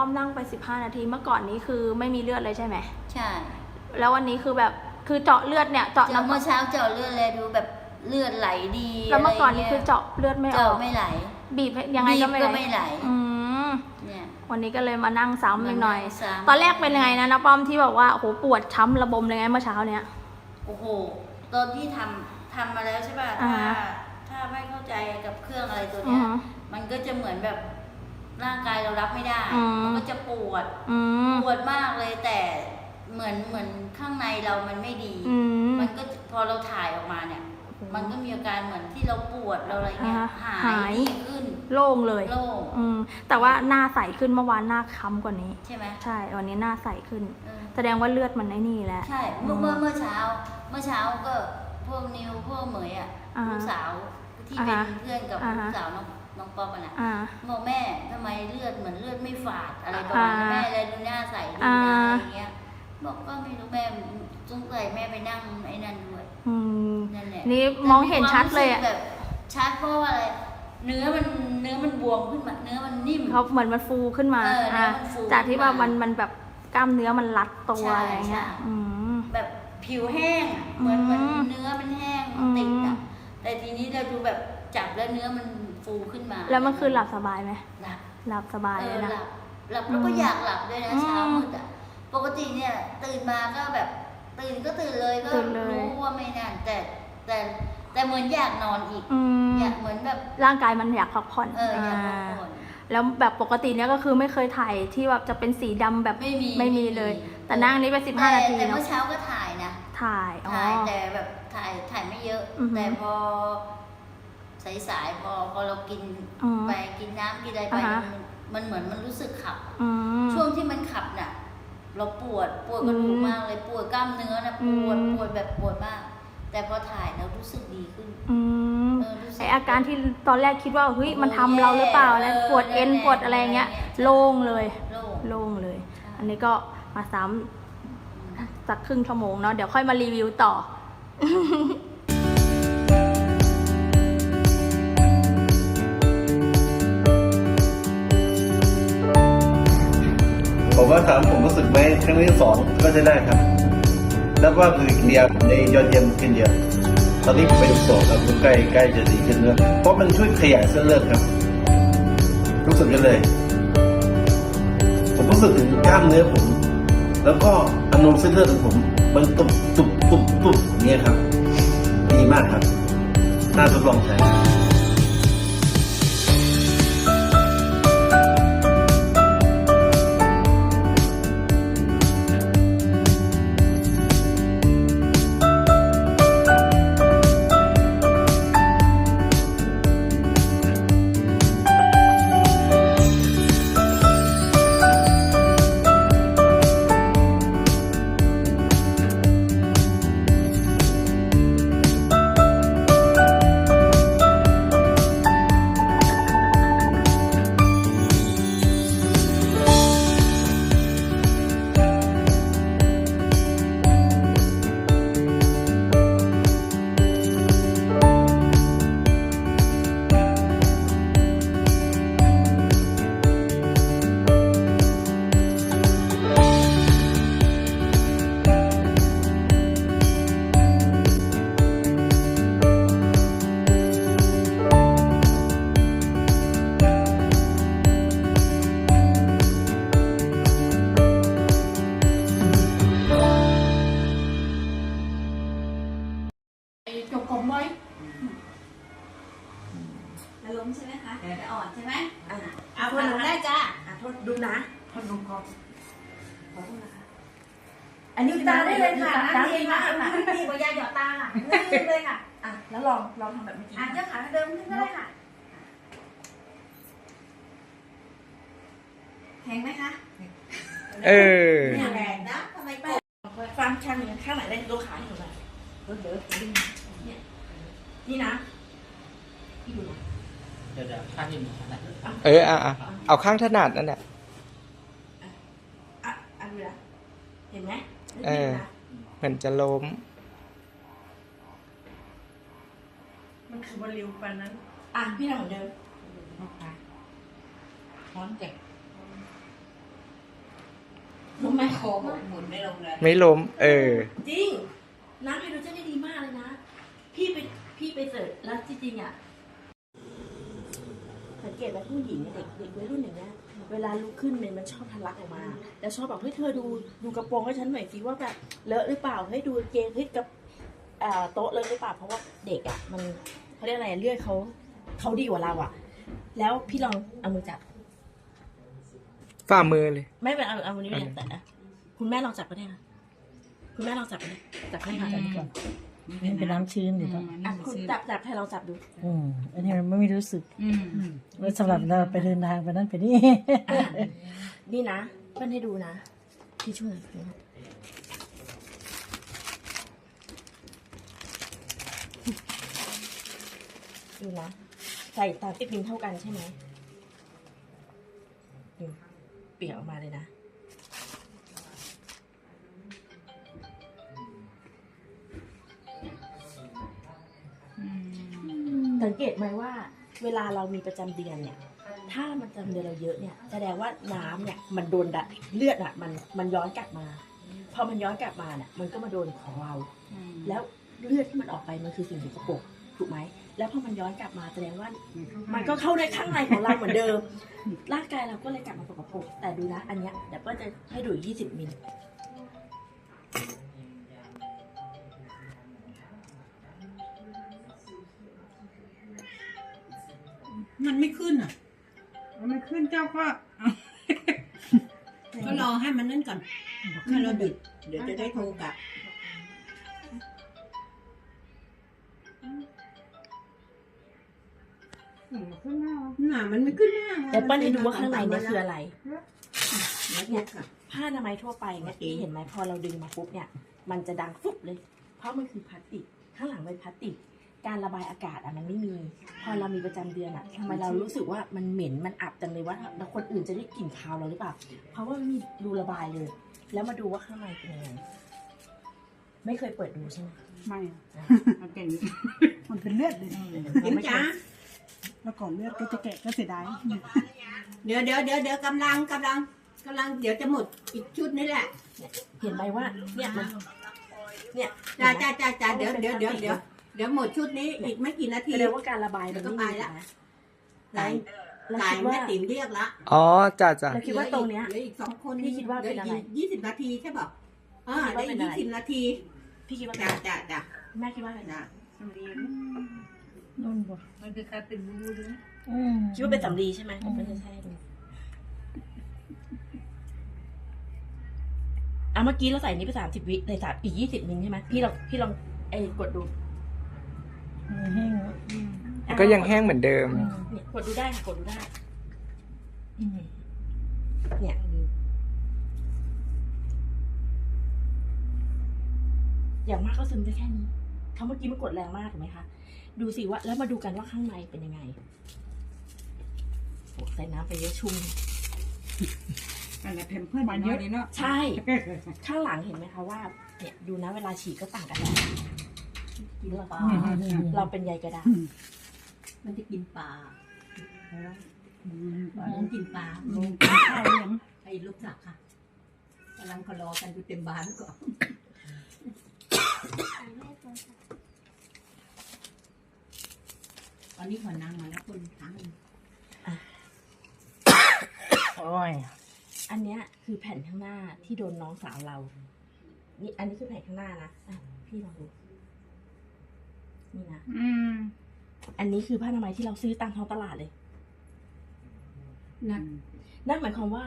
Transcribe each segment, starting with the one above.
ป้อมนั่งไป 15 นาทีเมื่อก่อนนี้คือไม่มีเลือดเลยใช่ไหมใช่แล้ววันนี้คือแบบคือเจาะเลือดเนี่ยเจาะเจาะน้ำเมื่อเช้าเจาะเลือดเลยดูแบบเลือดไหลดีแล้วเมื่อก่อนนี้ะไรคืองี้ยเจาะเลือดไม่ออเจาะกไม่ไหล บีบยังไงก็ไม่บีบก็ไม่ไหลอืมเนี่ยวันนี้ก็เลยมานั่งซ้ำอีกหน่อยมานั่งซ้ำตอนแรกเป็นยังไงนะนะป้อมที่บอกว่าโอ้โหปวดช้ำระบมเลยไงเมื่อเช้าเนี้ยโอ้โหตอนที่ทำทำมาแล้วใช่ป่ะอ่าถ้าฮะถ้าไม่เข้าใจกับเครื่องอะไรตัวอืเนี้ยอฮึมันก็จะเหมือนแบบ ร่างกายเรารับไม่ได้อืม มันก็จะปวด อืม ปวดมากเลยแต่เหมือนเหมือนข้างในเรามันไม่ดี อืม มันก็พอเราถ่ายออกมาเนี่ย มันก็มีอาการเหมือนที่เราปวดเราอะไรเงี้ยอ่าหาหาย ยดีขึ้นโล่งเลยโล่งอืมแต่ว่าหน้าใสขึ้นเมื่อวานหน้าค้ำกว่านี้ ใช่ไหมใช่วันนี้หน้าใสขึ้น เออแสดงว่าเลือดมันไอ้นี่แหละ ใช่เมื่อเมื่อเมื่อเช้า เมื่อเช้าก็พวกนิวพวกเหมยอะอ่าฮะลูกสาวที่อ่าเป็นฮะเพื่อนกับอ่าลูฮะกสาวน้อง น้องป๊อปอะนะอ่า บอกแม่ทำไมเลือดเหมือนเลือดไม่ฝาดอะไรประมาณนี้อ่าแม่เลยดูหน้าใสดีอ่านะอะไรเงี้ย บอกก็ไม่รู้แม่สงสัยแม่ไปนั่งไอ้นั่นด้วยอืม นั่นแหละนี่มองเห็นชัดเลยแต่อะมีความรู้สึกแบบชัดเพราะว่าอะไรเนื้อมันเนื้อมันบวมขึ้นมาเนื้อมันนิ่ม เขาเหมือนมันฟูขึ้นมาเออเนื้ออะมันฟูจากที่ว่าขึ้นมามัมันมันแบบกล้ามเนื้อมันรัดตัวใช่อะไรเงี้ย ใช่ อืม แบบผิวแห้งอะเหมือนอืมเหมือนเนื้อมันแห้งอืม ติดอะแต่ทีนี้เราดูแบบจับแล้วเนื้อมัน ฟูขึ้นมาแล้วเมื่อคืนหลับสบายไหมหลับหลับสบายเอเลอยนะ หลับหลับแล้วก็อืมอยากหลับด้วยนะอืมเช้ามืดอะปกติเนี่ย ตื่นมาก็แบบ ตื่นก็ตื่นเลยก็ตื่นเลย รู้ว่าไม่นานแต่แต่แต่เหมือนอยากนอนอีก อืมอยากเหมือนแบบ ร่างกายมันอยากพักผ่อนเอออยากพักอ่าผ่อน แล้วแบบปกติเนี้ยก็คือไม่เคยถ่ายที่แบบจะเป็นสีดำแบบไม่มีไม่มีเลยแต่นั่งนี้ไปสิบห้าแต่นาทีแต่เนาะเมื่อเช้าก็ถ่ายนะถ่ายอ๋อ ถ่ายแต่แบบถ่ายถ่ายไม่เยอะ อือฮึแต่พอ สายๆพอพอเรากินอืมไปกินน้ำกินอะไรไปอ่าฮะ มันมันเหมือนมันรู้สึกขับ อืม ช่วงที่มันขับน่ะ เราปวดปวดกระดูกอืมมากเลยปวดกล้ามเนื้อนะปอืวดมปวดแบบปวดมาก แต่พอถ่ายแล้วรู้สึกดีขึ้น อืมเออรู้สึกไออาการที่ตอนแรกคิดว่าเฮ้ยโอ้มันทำเราหรือเปล่าอะไรแย่ปวดเอ็นเออปวดอะไรเงี้ยแย่ๆโล่งเลย โล่ง โล่งเลย ใช่ อันนี้ก็มาซ้ำสักครึ่งชั่วโมงเนาะเดี๋ยวค่อยมารีวิวต่อ ว่าถามผมรู้สึกไหมครั้งที่สองก็จะได้ครับแล้วว่าคือกินยาในยอดเยี่ยมขึ้นเยอะตอนนี้ผมไปดูสองครับใกล้ใกล้จะดีขึ้นแล้วเพราะมันช่วยขยายเส้นเลือดครับ รู้สึกกันเลย ผมรู้สึกถึงกล้ามเนื้อผม แล้วก็อนุเส้นเลือดของผม มันตุบตุบตุบตุบอย่างเงี้ยครับ ดีมากครับ น่าทดลองใช้ แข็งไหมคะเออเนี่ยแรงนะทำไมแปลกฟังข้างหนึ่งข้างไหนได้ดูขาให้หนูหน่อยเดี๋ยวเดี๋ยวดึงเนี่ยนี่นะที่ดูนะเดี๋ยวเดี๋ยวข้างที่มีขนาดเอออะอะเอาข้างถนัดนั่นแหละอะอันดูนะเห็นไหมเออนี่นะเหมือนจะล้ม มันคือบริวปันนั้น อะพี่ทำเหมือนเดิมร้อนเจ็บ รู้ไหมโคหมุนไม่ลงเลยไม่ล้ม เออ จริง น้ำไฮโดรเจนได้ดีมากเลยนะ พี่ไปพี่ไปเสิร์ชแล้วจริงๆอะ สังเกตไหมผู้หญิงเนี่ยเด็กเด็กวัยรุ่นอย่างเงี้ยเวลาลุกขึ้นเนี่ยมันชอบทะลักออกมา แล้วชอบแบบเฮ้ยเธอดูดูกระโปรงให้ฉันหน่อยสิว่าแบบเลอะหรือเปล่าเฮ้ยดูกางเกงเฮ้ยกับอ่าโต๊ะเลอะหรือเปล่าเพราะว่าเด็กอะมันเขาเรียกอะไรเลือดเขาเขาดีกว่าเราอะ แล้วพี่ลองเอามือจับ ฝ่ามือเลย ไม่เป็นเอาเอาวันนี้ไม่ได้แต่นะคุณแม่ลองจับก็ได้ค่ะคุณแม่ลองจับก็ได้จับให้ค่ะจับก่อนมันเป็นน้ำชื้นอยู่ต้องอะคุณจับจับให้ลองจับดูอืมอันนี้มันไม่รู้สึก อืมไว้สำหรับเราไปเดินทางไปนั่นไปนี่อะนี่นะเพื่อนให้ดูนะที่ช่วยหน่อยนะดูนะใส่ตามติ๊กบินเท่ากันใช่ไหมดู เปียกออกมาเลยนะ สังเกตไหมว่า เวลาเรามีประจำเดือนเนี่ย ถ้ามันประจำเดือนเราเยอะเนี่ย แสดงว่าน้ำเนี่ยมันโดนดัดเลือดอะมันมันย้อนกลับมา พอมันย้อนกลับมาเนี่ยมันก็มาโดนของเรา แล้วเลือดที่มันออกไปมันคือสิ่งสกปรกถูกไหมแล้วพอมันย้อนกลับมาแสดงว่า มันก็เข้าในข้างในของเราเหมือนเดิม ร่างกายเราก็เลยกลับมาสกปรกแต่ดูนะอันเนี้ยเดี๋ยวเปิ้ลจะให้ดูอีก20มิลมันไม่ขึ้นอะ มันไม่ขึ้นเจ้าก็ก็รอให้มันนั่นก่อนให้เราดึกเดี๋ยวจะได้โทรกลับ ขึ้นหน้าหนามันไม่ขึ้นหน้าเดี๋ยวเปิ้ลให้ดูว่าข้างในเนี่ยคืออะไรแล้วเนี่ยค่ะผ้าอนามัยทั่วไปเนี่ยพี่เห็นไหมพอเราดึงมาปุ๊บเนี่ย มันจะดังฟุบเลย เพราะมันคือพลาสติก ข้างหลังเป็นพลาสติก การระบายอากาศอะมันไม่มี พอเรามีประจำเดือนอะทำไมเรารู้สึกว่ามันเหม็นมันอับจังเลยว่าแล้วคนอื่นจะได้กลิ่นคาวเราหรือเปล่า เพราะว่าไม่มีรูระบายเลย แล้วมาดูว่าข้างในเป็นยังไงไม่เคยเปิดดูใช่ไหมไม่มันเป็นมันเป็นเลือดเลยยิ้มจ้า แล้วก่อนเลือดก็จะแกะก็เสียดายเดี๋ยวเดี๋ยวเดี๋ยวเดี๋ยวกำลังกำลังกำลังเดี๋ยวจะหมดอีกชุดนี้แหละ เห็นไหมว่า เนี่ยมันเนี่ยจ้าจ้าจ้าจ้าเดี๋ยวเดี๋ยวเดี๋ยวเดี๋ยวเดี๋ยวหมดชุดนี้อีกไม่กี่นาทีแสดงว่าการระบายมันไม่มีแล้วก็ไปละนะสายแล้วสายคิดว่าแม่ติ๋มเรียกละอ๋อจ้าจ้าแล้วคิดว่าตรงเนี้ยเหลืออีกสองคนพี่คิดว่าเป็นอะไรยี่สิบนาทีใช่ป่ะอ่าคิดว่าได้เป็นยี่อะไรสิบนาที พี่คิดว่าจ้าจ้าจ้าแม่คิดว่าอะไรจ้า นุ่นบ่มันคือการเป็นบูดูอืมคิดว่าเป็นสำลีใช่ไหมไม่ใช่ใช่ดูอะเมื่อกี้เราใส่นี้ไปสามสิบวิในสามอีกยี่สิบมิลใช่ไหมพี่ลองพี่ลองไอ้กดดูแห้งอะก็ยังแห้งเหมือนเดิม เนี่ยกดดูได้ค่ะกดดูได้ อืมเนี่ย อย่างมากก็ซึมได้แค่นี้เขาเมื่อกี้มันกดแรงมากถูกไหมคะ ดูสิว่าแล้วมาดูกันว่าข้างในเป็นยังไงโอ้ใส่น้ำไปเยอะชุ่มอะไรเพมเพื่อนมาเยอะนี่เนาะใช่ ข้างหลังเห็นไหมคะว่า เนี่ยดูนะเวลาฉีดก็ต่างกันแล้วกินปลาเราเป็นใยกระดาษมันจะกินปลาหมูกินปลาข้าวยังไอ้ลูกศักดิ์ค่ะกำลังคลอกันอยู่เต็มบ้านก่อนต อนนี้ขอนั่งมาแล้วคนทั้งโอ้ยอันเนี้ยคือแผ่นข้างหน้าที่โดนน้องสาวเรา นี่อันนี้คือแผ่นข้างหน้านะอะพี่ลองดู นี่นะ อืมอันนี้คือผ้าอนามัยที่เราซื้อตามท้องตลาดเลยนั่นนั่นหมายความว่า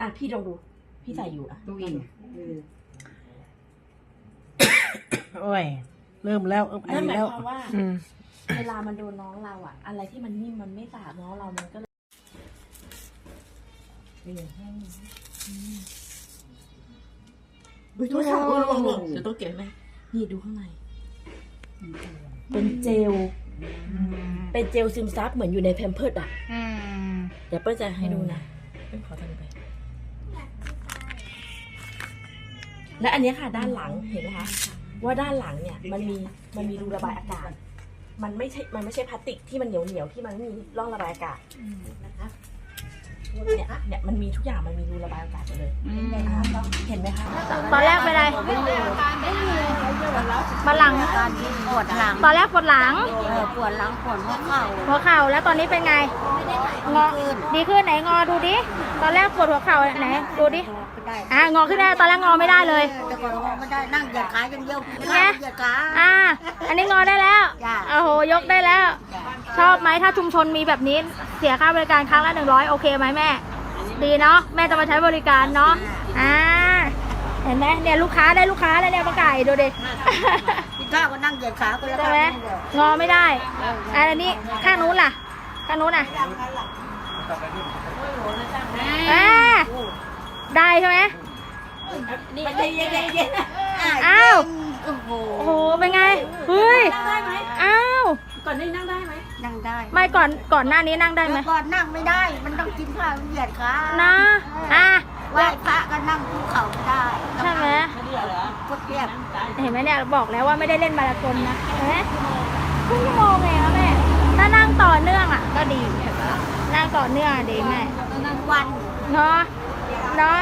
อะพี่ลองดู พี่ใส่อยู่อะตัวเองเออโอ้ยเริ่มแล้วเอิ่มไอนั่นหมายแล้วความว่า อืม เวลามันโดนน้องเราอะอะไรที่มันนิ่มมันไม่สะอาดน้องเรามันก็เลยเฮ้ยโทษค่ะระวังระวังระวังเดี๋ยวต้องเก็บไหมนี่ดูข้างใน เป็นเจล เป็นเจลซึมซับเหมือนอยู่ในแพมเพิร์ดอะอืมเดี๋ยวเปิ้ลจะให้ดูนะเปิ้ลขอทำไป และอันเนี้ยค่ะด้านหลังเห็นไหมคะ ว่าด้านหลังเนี่ยมันมีมันมีรูระบายอากาศ มันไม่ใช่ มันไม่ใช่พลาสติกที่มันเหนียวเหนียวๆที่มันไม่มีร่องระบายอากาศนะคะเนี่ยอะเนี่ยมันมีทุกอย่างมันมีรูระบายอากาศหมดเลยอะก็เห็นไหมคะตอนแรกเป็นอะไรมาหลังการที่ปวดหลัง ตอนแรกปวดหลังเออปวดหลังปวดหัวเข่าหัวเข่าแล้วตอนนี้เป็นไงงอดีขึ้นไหนงอดูดิตอนแรกปวดหัวเข่าไหนดูดิ ไม่ได้อะงอขึ้นได้ตอนแรกงอไม่ได้เลย แต่ก่อนงอไม่ได้นั่งเหยียดขาอย่างเดียวไงเหยียดขา อ่า อันนี้งอได้แล้วจ้ะ โอ้โหยกได้แล้ว ชอบไหมถ้าชุมชนมีแบบนี้เสียค่าบริการครั้งละหนึ่งร้อยโอเคไหมแม่ ดีเนาะแม่จะมาใช้บริการเนาะอ่าเห็นไหมเนี่ยลูกค้าได้ลูกค้าแล้วเนี่ยป้าไก่ดูดิกินข้าวก็นั่งเหยียดขาคนละใช่ข้างไหมนี่เลยงอไม่ได้อันนี้ข้างนู้นล่ะ ข้างนู้นอะอ่า ได้ใช่ไหมมันเย็นเย็นเย็นอ้าวโอ้โหโอ้โหเป็นไงเฮ้ยอ้าวก่อนนี้นั่งได้ไหมนั่งได้ไม่ก่อนก่อนหน้านี้นั่งได้ไหมเมื่อก่อนนั่งไม่ได้ มันต้องกินข้าวเหยียดขานะอะไหว้พระก็นั่งภูเขาไม่ได้ใช่ไหมกดเรียบเห็นไหมเนี่ยบอกแล้วว่าไม่ได้เล่นมาราธอนนะเห็นไหมครึ่งชั่วโมงเองนะแม่ถ้านั่งต่อเนื่องอะก็ดีเห็นปะนั่งต่อเนื่องอะดีแม่นั่งวันเนาะ เนาะ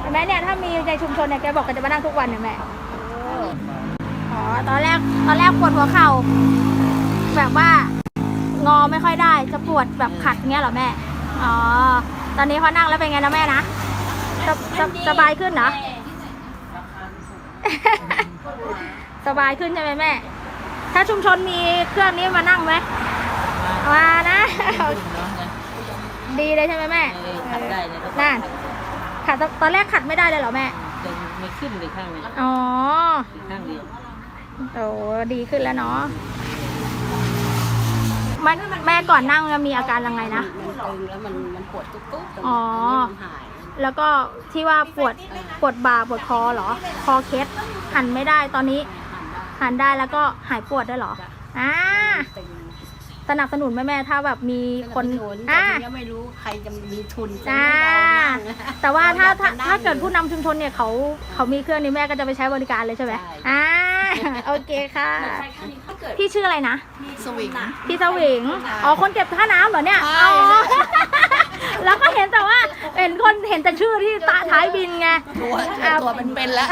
เห็นไหมเนี่ยถ้ามีในชุมชนเนี่ยแกบอกแกจะมานั่งทุกวันเนี่ยแม่อ๋อตอนแรกตอนแรกปวดหัวเข่า แบบว่างอไม่ค่อยได้จะปวดแบบขัดเงี้ยเหรอแม่ อ๋อ ตอนนี้พอนั่งแล้วเป็นไงนะแม่นะสบสบสบายขึ้นเหรอ สบายขึ้นใช่ไหมแม่ ถ้าชุมชนมีเครื่องนี้มานั่งไหมมานะ ดีเลยใช่ไหมแม่ขัดได้เลยก็นั่น ขัดตอนแรกขัดไม่ได้เลยเหรอแม่จะไม่ขึ้นเลยข้างนี้อ๋อข้างเดียวโอ้ดีขึ้นแล้วเนาะแม่แม่ก่อนนั่งมีอาการยังไงนะมันตึงแล้วมันมันปวดตุ๊บตุ๊บตรงอ๋อนี้มันหายแล้วก็ที่ว่าปวดปวดบ่าปวดคอเหรอ คอเคล็ดหันไม่ได้ตอนนี้ หันได้แล้วก็หายปวดได้วยเหรออ่าตึง สนับสนุนแม่แม่ๆถ้าแบบมีคนสนับสแต่อ่า ทีนี้ไม่รู้ใครจะมีทุนจะอ่าให้เรานั่ง แต่ว่าถ้าถ้ารอยถ้าเกิดจะนั่งผู้นำชุมชนเนี่ยเขาเขามีเครื่องนี้แม่ก็จะไปใช้บริการเลยใช่ไหมใช่ อ่า โอเคค่ะ พี่ชื่ออะไรนะ สวิง พี่สวิง อ๋อ คนเก็บค่าน้ำเหรอเนี่ย ใช่ อ๋อ แล้วก็เห็นแต่ว่า เห็นคนเห็นแต่ชื่อที่ตาท้ายบินไง ตัวอะตัวเป็นเป็นแล้ว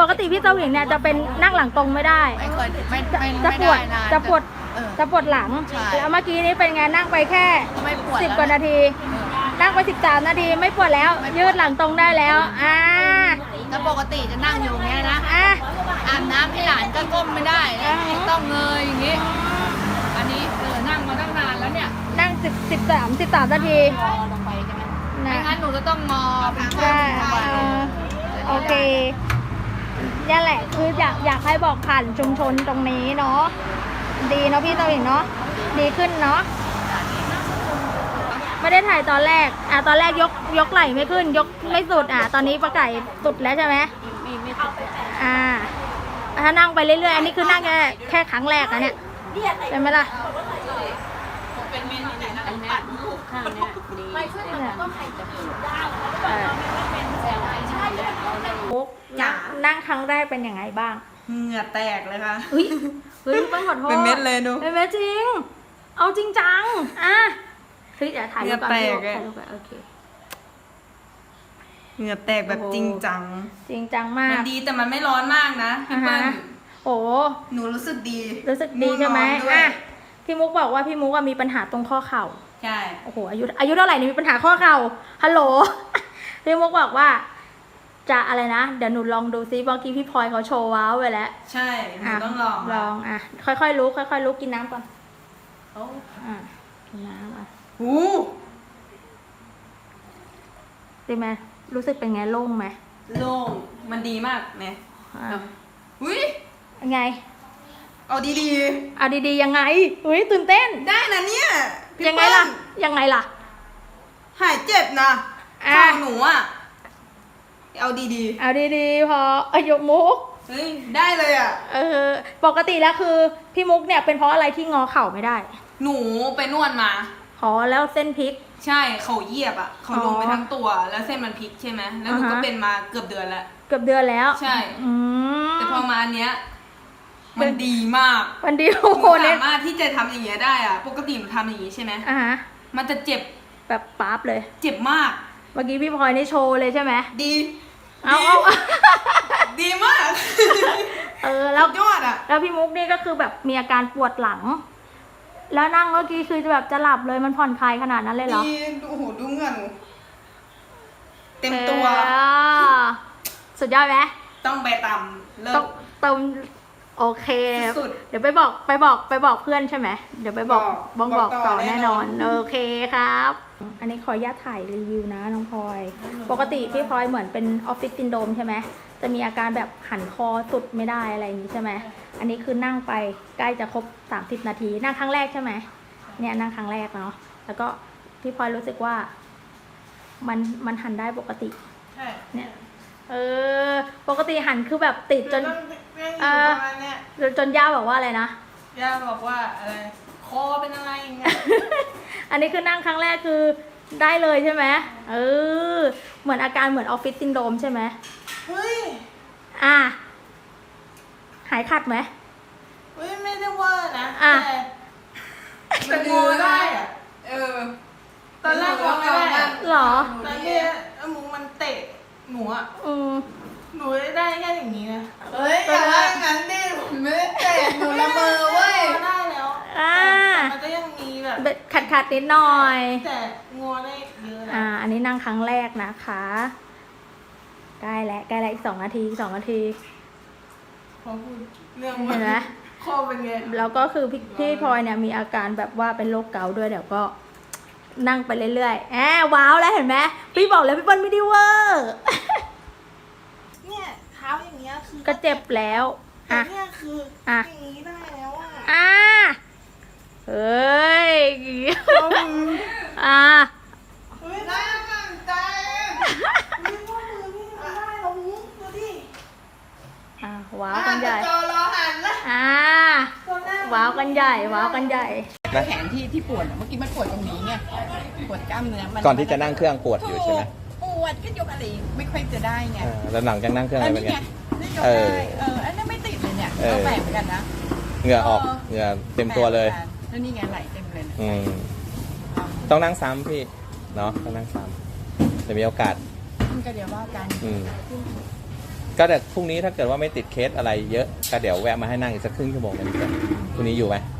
ปกติพี่สวิงเนี่ยจะเป็นนั่งหลังตรงไม่ได้ ไม่เคยไม่จะไม่จะไม่ปวดได้นานจะปวดเออจะปวดหลัง ใช่ แล้วเมื่อกี้นี้เป็นไงนั่งไปแค่ไม่ปวดสิบแล้วกว่านาที นั่งไปสิบสามนาทีไม่ปวดแล้ว ยืดหลังตรงได้แล้ว อ่า แล้วปกติจะนั่งอยู่อย่างเงี้ยนะ อะ อาบน้ำให้หลานก็ก้มไม่ได้นะอืมต้องเงยอย่างงี้ อันนี้เออนั่งมาตั้งนานแล้วเนี่ยนั่งสิบสิบสามสิบสามนาทีงอลงไปใช่ไหมนะไม่งั้นหนูจะต้องงอเป็นใช่ข้างเออ โอเคนี่แหละคืออยากอยากให้บอกผ่านชุมชนตรงนี้เนาะ ดีเนาะพี่ตัวเองเนาะดีขึ้นเนาะไม่ได้ถ่ายตอนแรก อะตอนแรกยกยกไหล่ไม่ขึ้น ยกไม่สุดอะตอนนี้ประไก่สุดแล้วใช่ไหมมีไม่ติดอ่าถ้านั่งไปเรื่อยๆอันนี้คือนั่งแค่แค่ครั้งแรกนะเนี่ยใช่ไหมล่ะอันเนี้ยข้างเนี้ยดีแต่เออมุกนั่งนั่งครั้งแรกเป็นยังไงบ้าง เหงื่อแตกเลยค่ะเฮ้ยเฮ้ยต้องขอโทษเป็นเม็ดเลยดู เป็นเม็ดจริง เอาจริงจัง อะเฮ้ยเดี๋ยวถ่ายรูปก่อนเหงื่อแตกถ่ายอะรูปก่อนโอเค เหงื่อแตกแบบโอ้โห จริงจัง จริงจังมามัก นดีแต่มันไม่ร้อนมากนะพี่เปิ้ลอ่าฮะ โอ้ หนูรู้สึกดีรู้สึกดีใช่ไหมง่วงนอนด้วยอะ พี่มุกบอกว่าพี่มุกอะมีปัญหาตรงข้อเข่า ใช่ โอ้โห อายุ อายุเท่าไหร่เนี่ยมีปัญหาข้อเข่า ฮัลโหล พี่มุกบอกว่า จะอะไรนะ เดี๋ยวหนูลองดูซิเมื่อกี้พี่พลอยเขาโชว์ว้าวไปแล้วใช่หนูต้องลองลองอะค่อยๆลุกค่อยๆลุกกินน้ำก่อนอะกินน้ำอะหูดีไหมรู้สึกเป็นไงโล่งไหมโล่งมันดีมากไหมอะอุ้ยยังไง เอาดีเอาดีๆยังไงอุ้ยตื่นเต้น ๆ ได้นะเนี่ยพี่ยังไงล่ะ เปิ้ยังไงล่ะ หายเจ็บนะอะข้างหนูอะ เอาดีเอาดีๆพออายุมุก ๆเฮ้ยได้เลยอะ เออ ปกติแล้วคือพี่มุกเนี่ยเป็นเพราะอะไรที่งอเข่าไม่ได้หนูไปนวดมาขอแล้วเส้นพลิก ใช่เขาเหยียบอะเขาลงไปอ๋อทั้งตัว แล้วเส้นมันพลิกใช่ไหมแล้วหนูอ่าฮะก็เป็นมาเกือบเดือนแล้ว เกือบเดือนแล้วใช่ อืมแต่พอมาอันเนี้ยเป็มันนดีมากวันเดียวหโอ้นูโหเนี่ยสามารถที่จะทำอย่างเงี้ยได้อะ ปกติหนูทำอย่างงี้ใช่ไหมอะฮะมันจะเจ็บแบบป๊าบเลย เจ็บมากเมื่อกี้พี่พลอยนี่โชว์เลยใช่ไหมดีเอาเอาดีมากเออแล้วยอดอะ แล้วพี่มุกนี่ก็คือแบบมีอาการปวดหลัง แล้วนั่งเมื่อกี้คือจะแบบจะหลับเลยมันผ่อนคลายขนาดนั้นเลยเหรอดีโอ้โหดูเหงื่อหนูเต็มตัวเออสุดยอดไหมต้องไปตำเลิต้องกเติม โอเค สุด เดี๋ยวไปบอกไปบอกไปบอกเพื่อนใช่ไหม เดี๋ยวไปบอกบอกบอกบอกบอกต่ต่ออแน่แน่นนออนนโอเคครับ อันนี้ขออนุญาตถ่ายรีวิวนะน้องพลอย ปกติพี่พลอยเหมือนเป็นออฟฟิศซินโดรมใช่ไหม จะมีอาการแบบหันคอสุดไม่ได้อะไรอย่างนี้ใช่ไหม อันนี้คือนั่งไปใกล้จะครบ 30 นาที นั่งครั้งแรกใช่ไหม เนี่ยนั่งครั้งแรกเนาะ แล้วก็พี่พลอยรู้สึกว่า มันมันหันได้ปกติใช่เนี่ย เออ ปกติหันคือแบบติดจน ต้องนั่งอเอยู่อประมาณเนี้ยจนจนย่าบอกว่าอะไรนะ ย่าบอกว่าอะไร คอเป็นอะไรอย่างเงี้ย อันนี้คือนั่งครั้งแรกคือได้เลยใช่ไหมเออ เหมือนอาการเหมือนออฟฟิศซินโดรมใช่ไหมเฮ้ย อะ หายขัดไหมเฮ้ยไม่ได้ว่านะอะ แต่แต่งอได้อะเออตอนแรกงอไม่ได้อะ หรอ ตอนนี้ไอ้หมูมันเตะหนูอะอืม หนูได้แค่อย่างนี้นะเฮ้ยอย่าว่างั้นดิหนูไม่ได้เตะหนูละเมอเว้ย ได้แล้วอ่า แต่มันก็ยังมีแบบ ขัดขัดๆนิดหน่อย แต่งอได้เยอะนะอ่า อันนี้นั่งครั้งแรกนะคะ ใกล้แล้วใกล้แล้วอีกสองนาทีอีกสองนาที พอพูดเรื่องเห็นไหม คอเป็นไงแล้วก็คือพี่พี่พลอยเนี่ยมีอาการแบบว่าเป็นโรคเกาต์ด้วยเดี๋ยวก็นั่งไปเรื่อยๆแอบว้าวแล้วเห็นไหมพี่บอกแล้วพี่เปิ้ลไม่ได้เวอร์เนี่ยเท้าอย่างเงี้ยคือก็เจ็บแล้ว แต่อะ เนี่ยคืออะ อย่างนี้ได้แล้วอะอะเฮ้ย อะเฮ้ยได้กำลังใจมีข้อมือที่ทำได้แล้วมุกดูดิอะว้าวกันใหญ่อะจอรอหันละอะตัวหน้าว้าวกันใหญ่ ว้าวกันใหญ่ แขนที่ที่ปวดอะเมื่อกี้มันปวดตรงนี้ไงปวดกล้ามเนื้อมันก่อนที่จะนั่งเครื่องปวดอยู่ใช่ไหมป วดก็ยกอะไรไม่ค่อยจะได้ไงเออแล้วหลังจากนั่งเครื่องอัอะนไรเป็นนี้ไง ไงนี่ยกเอได้อเอออันนั้นไม่ติดเลยเนี่ยเออ ก็แปลกเหมือนกันนะเหงื่อออกเออเหงื่อเต็มตัวเลยแล้วนี่ไงไหลเต็มเลยนะอืมต้องนั่งซ้ำพี่ เนาะต้องนั่งซ้ำจะมีโอกาสมันก็เดี๋ยวว่ากันอืม ก็แต่พรุ่งนี้ถ้าเกิดว่าไม่ติดเคสอะไรเยอะ ก็เดี๋ยวแวะมาให้นั่งอีกสักครึ่งชั่วโมงกันดีกว่าพรุ่งนี้อยู่ไหมมีวันหยุด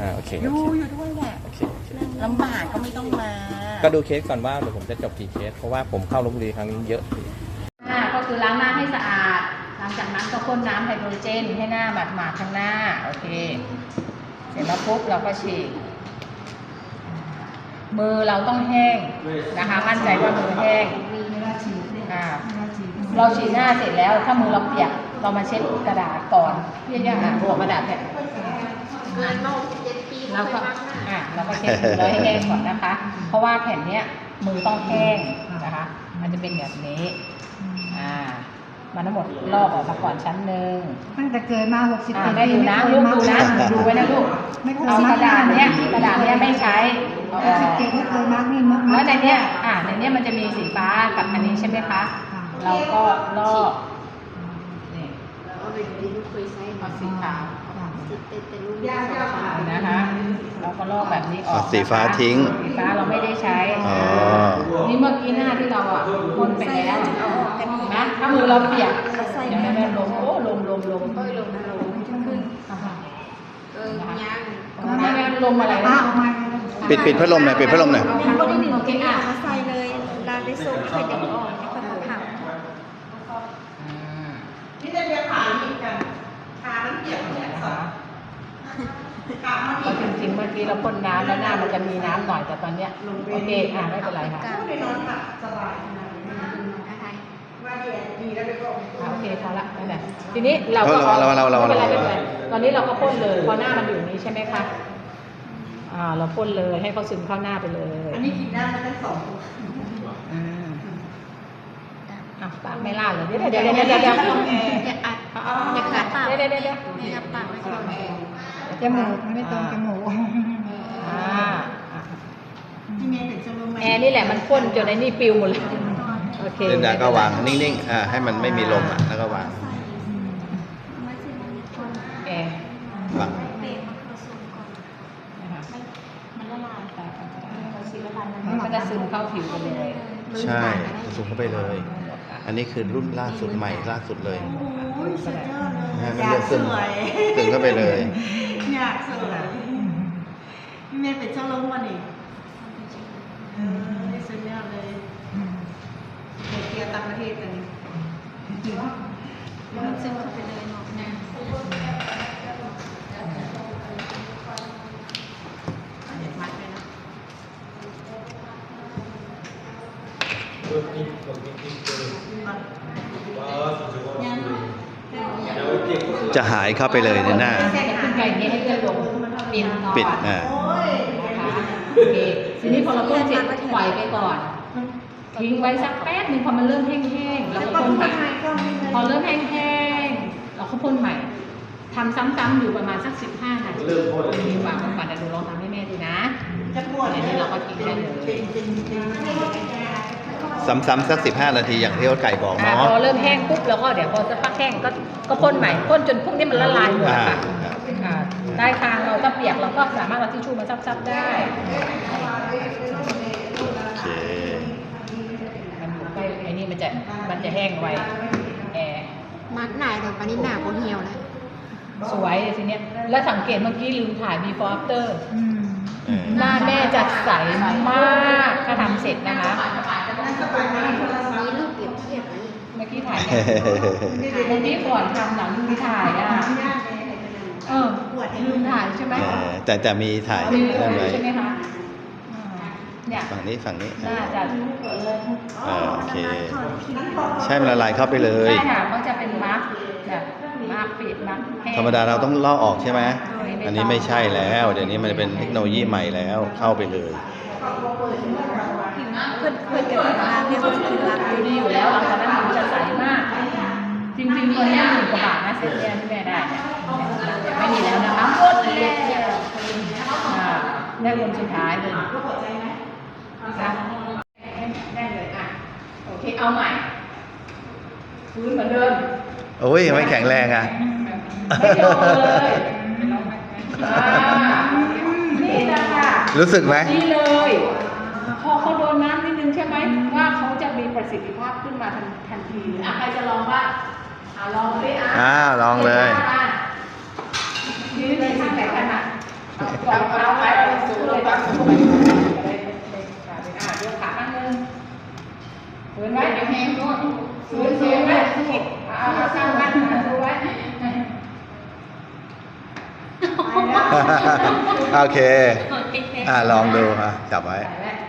อ่าโอเคอโอยู่เคอยู่ด้วยแหละโอเคโอเค ลำบากก็ไม่ต้องมาก็ดูเคสก่อนว่าเดี๋ยวผมจะจบกี่เคส เพราะว่าผมเข้าลบบุรีครั้งนี้เยอะ อ่าก็คือล้างหน้าให้สะอาด หลังจากนั้นก็พ่นน้ำไฮโดรเจนให้หน้าหมาดๆข้างหน้า โอเค เสร็จแล้วปุ๊บเราก็ฉีก มือเราต้องแห้งนะคะ มั่นใจว่ามือแห้งอ่าเราฉีดหน้าเสร็จแล้วถ้ามือเราเปียก เรามาเช็ดกระดาษก่อนพี่ย่าอะหัวกระดาษเนี่ยแล้วก็อะเราก็เช็ดมือเราให้แห้งก่อนนะคะ เพราะว่าแผ่นเนี้ยมือต้องแห้งนะคะ มันจะเป็นแบบนี้อ่ามันทั้งหมดลอกออกมาก่อนชั้นหนึ่งตั้งแต่เกิดมาหกสิบอ่าแม่ดูนะลูกดูนะดูไว้นะลูกเอากระดาษเนี้ยกระดาษเนี้ยไม่ใช้เอาออกเก่งก็เคยมาร์กนี่มาร์กแล้วในเนี้ยอ่าในเนี้ยมันจะมีสีฟ้ากับอันนี้ใช่ไหมคะเราก็ลอกนี่ เอาสีขาวนะคะเราก็ลอกแบบนี้ออกเอาสีฟ้านะคะทิ้ง สีฟ้าเราไม่ได้ใช้อ๋อนี่เมื่อกี้หน้าที่เราอะพ่นไปแล้วนะถ้ามือเราเปียกเดี๋ยวแม่แม่ลมโอ้ลมลมลมก็ลมลมขึ้นเออยังแม่แม่ลมอะไรนะปิดปิดพัดลมหน่อยปิดพัดลมหน่อยโอเคอะใส่เลยลาได้ส่งเคยเด็กอ่อนไม่ค่อยผ่า นี่จะเรียกขาอีกกันขามันเปียกเนี่ยสอนขามัน ก็ จริงๆเมื่อกี้เราพ่นน้ำแล้วหน้ามันจะมีน้ำหน่อยแต่ตอนเนี้ยโอเคอะไม่เป็นไรค่ะไปนอนหลับสบายว่าเดี๋ยวดีแล้วไปบอกอะโอเคพอละนั่นแหละทีนี้เราก็เราเราเราเราไม่เป็นไรเราไม่เป็นไรตอนนี้เราก็พ่นเลยเพราะหน้ามันอยู่นี้ใช่ไหมคะอ่าเราพ่นเลยให้เขาซึมเข้าหน้าไปเลย อันนี้กินได้มาตั้งสองตัวอืมอะปากไม่ล่าเลยเดี๋ยวเดี๋ยวเดี๋ยวเดี๋ยวเดี๋ยวอย่าอัดอ๋ออย่าขาดปากเดี๋ยวเดี๋ยวเดี๋ยวเดี๋ยวไม่งับปากไว้ก่อน จมูกไม่ตรงจมูกอ่าอะที่เมย์ถึงจะรู้ไหมแอร์นี่แหละมันพ่นจนไอ้นี่ปิวหมดเลยโอเคเดนดาก็วางนิ่งๆอ่าให้มันไม่มีลมอะแล้วก็วางแอร์วางนะคะมันละลายแต่มันจะได้เราซีละลายซึมเข้าผิวกันเลย ใช่สูงเข้าไปเลย อันนี้คือรุ่นล่าสุดใหม่ล่าสุดเลยนะ ฮะมันเลือดซึมซึมเข้าไปเลยอยากสวยพี่เมย์เป็นเจ้าลงมาดิเออได้สุดยอดเลยเด็กเที่ยวต่างประเทศกันนี่มันซึมเข้าไปเลยเนาะนะเด็กมัดเลยนะ จะหายเข้าไปเลยในหน้าแค่ขึ้นไปอย่างนี้ให้เลือดลงปิดก่อนปิดอ่านะคะโอเคทีนี้พอเราพ่นเสร็จปล่อยไปก่อน ทิ้งไว้สักแป๊บหนึ่งพอมันเริ่มแห้งๆเราก็พ่นใหม่พอเริ่มแห้งๆเราก็พ่นใหม่ทำซ้ำๆอยู่ประมาณสักสิบห้านาทีเริ่มพ่นมีวางไว้ก่อนเดี๋ยวหนูลองทำให้แม่ดูนะจะปวดอันนี้เราก็ทิ้งได้เลย ซ้ำๆสักสิบห้านาทีอย่างที่เขาไก่บอกอ่าเนาะพอเริ่มแห้งปุ๊บเราก็เดี๋ยวพอสักพักแห้งก็ก็พ่นใหม่พ่นจนพวกนี้มันละลายหมดอ่าอะค่ะอ่าได้ทางเราก็เปียกเราก็สามารถเอาทิชชู่มาซับๆได้โอเค มันอยู่ใกล้ไอ้นี่มันจะมันจะแห้งไวแอร์มัดหนาแต่ปานี้หนาคนเหี่ยวแล้วสวยเลยทีเนี้ยแล้วสังเกตเมื่อกี้ลืมถ่าย before after เออหน้าแม่จะใสมากถ้าทำเสร็จนะคะ มีรูปเปรียบเทียบนะเมื่อกี้ถ่ายไงเมื่อกี้ก่อนทำหลังลืมถ่ายอะเออลืมถ่ายใช่ไหมเออแต่แต่มีถ่ายลืมนั่นไว้ใช่ไหมคะอ่าเนี่ยฝั่งนี้ฝั่งนี้น่าจะเออโอเคใช่มันละลายเข้าไปเลยใช่ค่ะเขาจะเป็นมาร์กแบบมาร์กปิดมาร์กแห้งธรรมดาเราต้องลอกออกใช่ไหมไม่ต้องอันนี้ไม่ใช่แล้ว เดี๋ยวนี้มันเป็นเทคโนโลยีใหม่แล้วเข้าไปเลย เพื่อนเพื่อนเกิดมาเรียกว่าคือรักดูดีอยู่แล้วหลังจากนั้นมันจะใสมาก จริงๆตัวเนี้ยหมื่นกว่าบาทนะเซ็ตเนี่ยที่แม่ได้เนี่ยไม่มีแล้วนะคะหมดแล้วอ่าได้วนสุดท้ายเลยนะได้เลยอะโอเคเอาใหม่พื้นเหมือนเดิมโอ้ยไม่แข็งแรงอะไม่ลงเลยอ่านี่แหละค่ะรู้สึกไหมนี่เลย สิทธิภาพขึ้นมาทันทันทีเลยอะใครจะลองบ้างอะลองสิอะอ่าลองเลย ยืนเลยข้างไหนกันอะก่อนเราไปเราสูงเลยก่อนสูงไปเลยอะเดี๋ยวขาข้างนึงฝืนไว้เดี๋ยวแห้งโน่นฝืนฝืนไว้อะเอาสร้างไว้ดูไว้โอเค อ่าลองดูอะจับไว้ใส่ไว้กำไว้อย่างนี้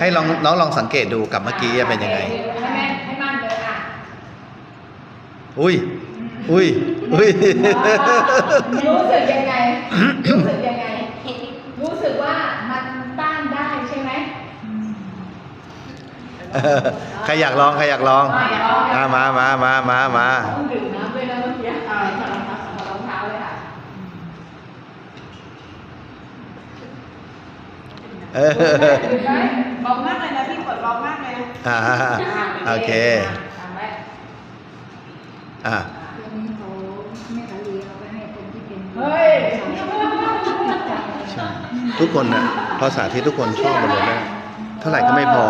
ให้ลองน้องลองสังเกตดูกับเมื่อกี้เป็นยังไงให้แม่นให้มั่นเลยอะอุ้ย อุ้ย อุ้ย รู้สึกยังไง รู้สึกยังไง รู้สึกว่ามันต้านได้ใช่ไหมใครอยากลอง ใครอยากลองอ่ามา มา มา มา มา ต้องดื่มน้ำด้วยนะเมื่อกี้อ่าถอดรองเท้าถอดรองเท้าเลยค่ะ เอองมากเลยนะพี่ปวดเบามากเลยนะอ่าโอเคทำไว้อ่าทุกคนนะภาษาที่ทุกคนชอบหมดเลยนะเท่าไหร่ก็ไม่พอ